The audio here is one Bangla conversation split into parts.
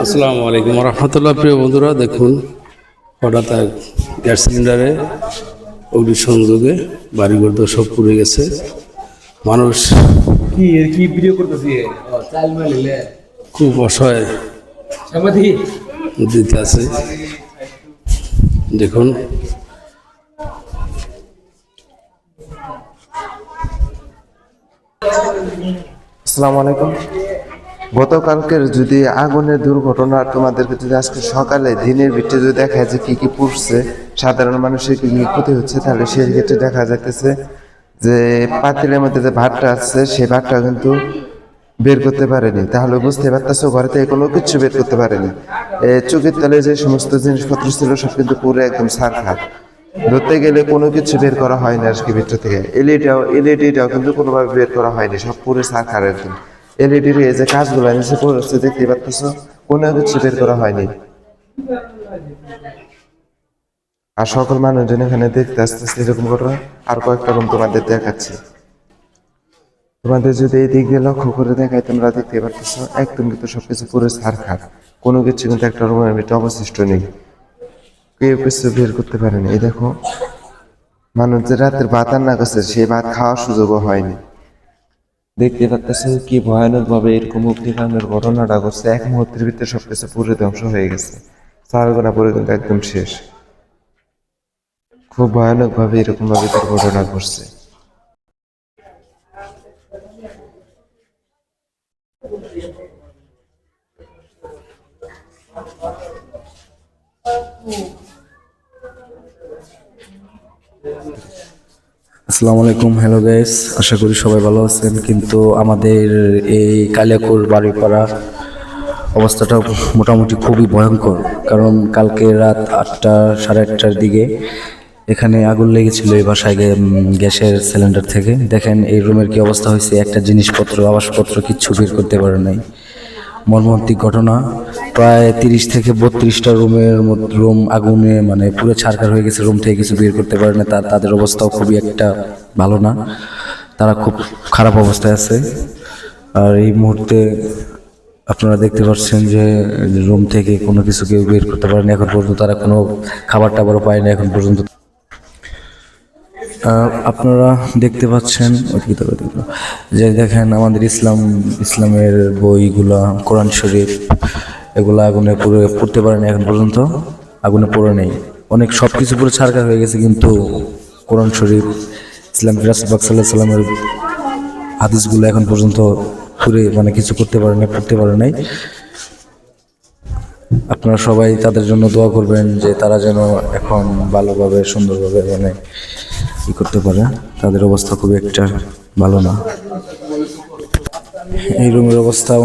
আসসালামু আলাইকুম রহমতুল্লাহ প্রিয় বন্ধুরা দেখুন হঠাৎ এক গ্যাস সিলিন্ডারে অগ্নি সংযোগে বাড়িঘর তো সব পুড়ে গেছে। মানুষ কি কি ভিডিও করতেছি খুব অসহায় দিতে আছে। দেখুন আসসালামু আলাইকুম। গতকালকের যদি আগুনের দুর্ঘটনা তোমাদেরকে যদি আজকে সকালে দিনের ভিতরে যদি দেখা যায় কি কি পুড়ছে, সাধারণ মানুষের কি কি ক্ষতি হচ্ছে, তাহলে সেই ক্ষেত্রে দেখা যাইতেছে যে পাতিলের মধ্যে যে ভাতটা আছে, সেই ভাতটা কিন্তু বের করতে পারেনি। তাহলে বুঝতে পারতেছো, ঘরে থেকে কোনো কিছু বের করতে পারেনি। চোখের তলে যে সমস্ত জিনিসপত্র ছিল, সব কিন্তু পুরো একদম সার খাত ধরতে গেলে কোনো কিছু বের করা হয়নি আজকে ভিতর থেকে। এলইডিটাও এলইডিটাও কিন্তু কোনোভাবে বের করা হয়নি, সব পুরো সার খার একদম। এলইডির এই যে কাজগুলো নিচে পড়ছে দেখতে পাচ্ছ কোনো কিছু বের করা হয়নি। আর সকল মানুষজন এখানে দেখতে আসতেছে এরকম ঘটনা। আর কয়েকটা রুম তোমাদের দেখাচ্ছি। তোমাদের যদি এই দিক দিয়ে লক্ষ্য করে দেখায়, তোমরা দেখতে পাচ্ছ একদম কিন্তু সবকিছু পুরো সার খার কোনো কিছু কিন্তু একটা রুমের ভিতরে অবশিষ্ট নেই। কেউ কিছু বের করতে পারেনি। এই দেখো, মানুষ যে রাতের ভাত রান্না করছে, সেই ভাত খাওয়ার সুযোগও হয়নি। দেখতে পাচ্ছেন কি ভয়ানক ভাবে এরকম অগ্নিকাণ্ডের ঘটনাটা ঘটছে। এক মুহূর্তের ভিতরে সবকিছু পুরো ধ্বংস হয়ে গেছে। সারগোনা পরে কিন্তু একদম শেষ। খুব ভয়ানক ভাবে এরকম ভাবে তার ঘটনা ঘটছে। আসসালামু আলাইকুম, হ্যালো গাইস আশা করি সবাই ভালো আছেন, কিন্তু আমাদের এই কালিয়াকুর বাড়িপাড়া অবস্থাটা মোটামুটি খুবই ভয়ঙ্কর, কারণ কালকে রাত আটটা সাড়ে আটটার দিকে এখানে আগুন লেগেছিল এই বাসায় গ্যাসের সিলিন্ডার থেকে। দেখেন এই রুমের কি অবস্থা হয়েছে, একটা জিনিসপত্র, আবাসপত্র কিচ্ছু বের করতে পারে নাই। মর্মান্তিক ঘটনা। প্রায় তিরিশ থেকে বত্রিশটা রুমের রুম আগুনে মানে পুরো ছারকার হয়ে গেছে, রুম থেকে কিছু বের করতে পারে না। তার তাদের অবস্থাও খুবই একটা ভালো না। তারা খুব খারাপ অবস্থায় আছে। আর এই মুহূর্তে আপনারা দেখতে পাচ্ছেন যে রুম থেকে কোনো কিছু কেউ বের করতে পারেনি। এখন পর্যন্ত তারা কোনো খাবার টাবারও পায়নি। এখন পর্যন্ত আপনারা দেখতে পাচ্ছেন। যে দেখেন আমাদের ইসলাম, ইসলামের বইগুলা, কোরআন শরীফ, এগুলো আগুনে পুড়ে, পড়তে পারেনি এখন পর্যন্ত, আগুনে পড়ে নেই অনেক সব কিছু পুরো ছাড়কার হয়ে গেছে, কিন্তু কোরআন শরীফ, ইসলাম রাসুবাক সাল্লাহ সাল্লামের হাদিসগুলো এখন পর্যন্ত পুরে মানে কিছু করতে পারে না পড়তে পারে নাই আপনারা সবাই তাদের জন্য দোয়া করবেন যে তারা যেন এখন ভালোভাবে, সুন্দরভাবে মানে ই করতে পারে? তাদের অবস্থা খুবই একটা ভালো না। এই রুমের অবস্থাও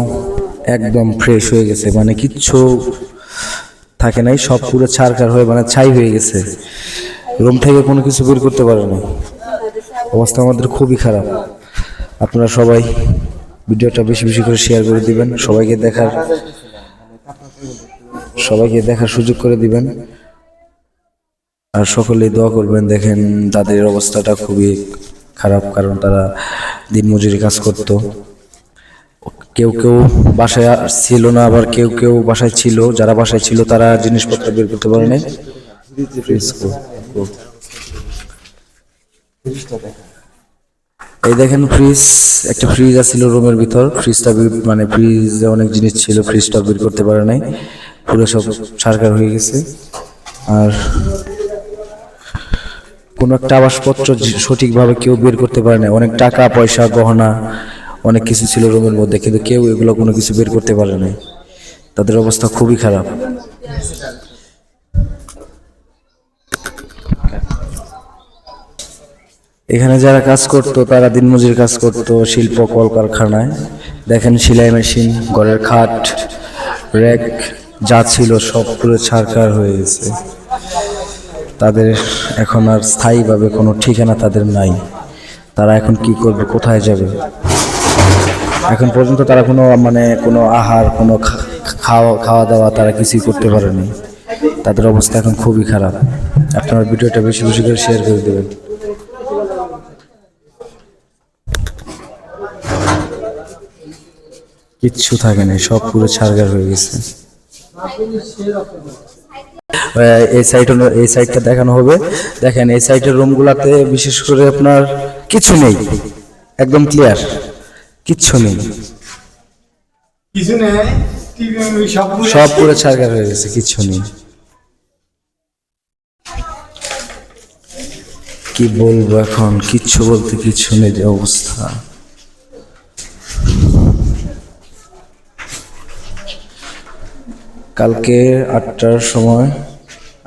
একদম ফ্রেশ হয়ে গেছে মানে কিচ্ছু থাকে নাই, সব পুরো ছাড়কার হয়ে মানে ছাই হয়ে গেছে। রুম থেকে কোনো কিছু বের করতে পারে না অবস্থা আমাদের খুবই খারাপ। আপনারা সবাই ভিডিওটা বেশি বেশি করে শেয়ার করে দিবেন, সবাইকে দেখার সবাইকে দেখার সুযোগ করে দিবেন। আর সকলেই দোয়া করবেন দেখেন তাদের অবস্থাটা খুবই খারাপ কারণ তারা দিনমজুরি কাজ করত। কেউ কেউ বাসায় ছিল না আবার কেউ কেউ বাসায় ছিল। যারা বাসায় ছিল তারা জিনিসপত্র বের করতে পারে নাই। Please go, go. এই দেখেন ফ্রিজ একটা ফ্রিজ আছিল রুমের ভিতর। ফ্রিজটা মানে ফ্রিজে অনেক জিনিস ছিল ফ্রিজটা বের করতে পারে নাই। পুরো সব সারকার হয়ে গেছে। আর কোনো একটা আবাসপত্র সঠিকভাবে কেউ বের করতে পারে না। অনেক টাকা, পয়সা, গহনা, অনেক কিছু ছিল রুমের মধ্যে, কিন্তু কেউ এগুলো কোনো কিছু বের করতে পারে নাই। তাদের অবস্থা খুবই খারাপ। এখানে যারা কাজ করতো, তারা দিনমজুর কাজ করতো, শিল্প, কলকারখানায়। দেখেন সেলাই মেশিন, ঘরের খাট র্যাক যা ছিল সব পুরো ছারকার হয়ে গেছে। তাদের এখন আর স্থায়ীভাবে কোনো ঠিকানা তাদের নাই। তারা এখন কি করবে, কোথায় যাবে? এখন পর্যন্ত তারা কোনো মানে কোনো আহার, কোনো খাওয়া খাওয়া দাওয়া তারা কিছুই করতে পারেনি। তাদের অবস্থা এখন খুবই খারাপ। আপনারা ভিডিওটা বেশি বেশি করে শেয়ার করে দেবেন। কিচ্ছু থাকে না, সব পুরো ছাড়গার হয়ে গেছে। এই সাইড এই সাইডটা দেখানো হবে। দেখেন এই সাইডের রুমগুলাতে বিশেষ করে আপনার কিছু নেই। একদম ক্লিয়ার কিচ্ছু নেই। কিছু নেই সব পুরো ছাড়গার হয়ে গেছে কিচ্ছু নেই। কি বলব এখন? কিচ্ছু বলতে কিচ্ছু নেই যে অবস্থা। কালকে আটটার সময়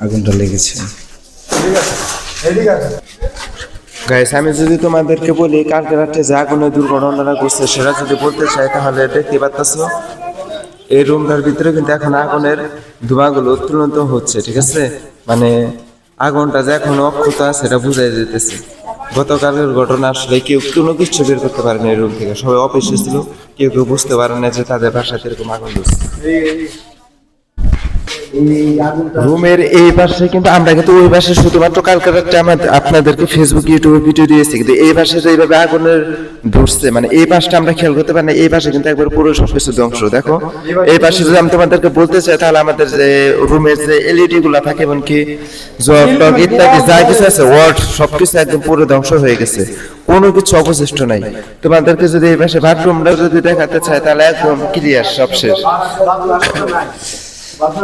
আগুনটা লেগেছে। গাইস, আমি যদি তোমাদেরকে বলি, কালকে রাতে যে আগুনের দুর্ঘটনাটা ঘটছে, সেটা যদি বলতে চাই, তাহলে দেখতে পাচ্ছ এই রুমটার ভিতরে কিন্তু এখন আগুনের ধোঁয়াগুলো উত্তোলন হচ্ছে, ঠিক আছে? মানে আগুনটা যে এখন অক্ষত সেটা বুঝাই যেতেছে গতকালের ঘটনা আসলে কেউ কোনো কিছু বের করতে পারেনি এই রুম থেকে। সবাই অফিসে ছিল, কেউ কেউ বুঝতে পারে না যে তাদের বাসাতে এরকম আগুন ধরছে। রুমের এই পাশে কিন্তু আমরা কিন্তু ওই পাশে শুধুমাত্র কালকে রাত্রে আমাদের আপনাদেরকে ফেসবুক ইউটিউবে ভিডিও দিয়েছি। কিন্তু এই পাশে এইভাবে আগুনের ধরছে মানে এই পাশটা আমরা খেয়াল করতে পারি না, এই পাশে কিন্তু একবার পুরো সবকিছু ধ্বংস। দেখো, এই পাশে যদি আমি তোমাদেরকে বলতে চাই, তাহলে আমাদের যে রুমের যে এলইডি গুলো থাকে, এমনকি জগ টগ ইত্যাদি, যা কিছু আছে, ওয়ার্ড, সবকিছু একদম পুরো ধ্বংস হয়ে গেছে। কোনো কিছু অবশিষ্ট নাই। তোমাদেরকে যদি এই পাশে বাথরুমটা যদি দেখাতে চাই, তাহলে একদম ক্লিয়ার সব শেষ।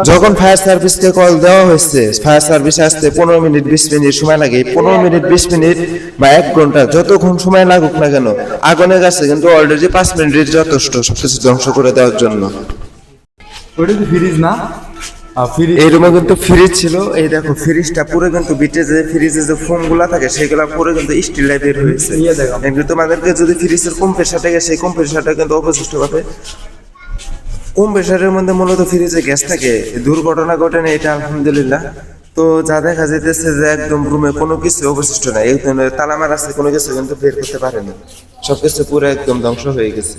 যখন ফায়ার সার্ভিসকে কল দেওয়া হয়েছে ফায়ার সার্ভিস আসতে পনেরো মিনিট বিশ মিনিট সময় লাগে। পনেরো মিনিট বিশ মিনিট বা এক ঘণ্টা যতক্ষণ সময় লাগুক না কেন আগুনের কাছে কিন্তু অলরেডি পাঁচ মিনিট যথেষ্ট সবকিছু ধ্বংস করে দেওয়ার জন্য। ওটা তো ফ্রিজ না? এই রুমে কিন্তু ফ্রিজ ছিল। এই দেখো ফ্রিজটা পুরো কিন্তু বিটে যে ফ্রিজে যে ফোমগুলা থাকে সেগুলা পুরো কিন্তু স্টিল বের হয়েছে। দেখো। কিন্তু তোমাদেরকে যদি ফ্রিজের কম্প্রেসারটা গেছে সেই কম্প্রেসারটা কিন্তু অবশিষ্ট পাবে কম্প্রেসারের মধ্যে মূলত ফ্রিজে গ্যাস থাকে? দুর্ঘটনা ঘটে না এটা আলহামদুলিল্লাহ। তো যা দেখা যেতেছে যে একদম রুমে কোনো কিছু অবশিষ্ট নাই। এই ধরনের তালামার আছে কোনো কিছু কিন্তু বের করতে পারেনি। সবকিছু পুরো একদম ধ্বংস হয়ে গেছে।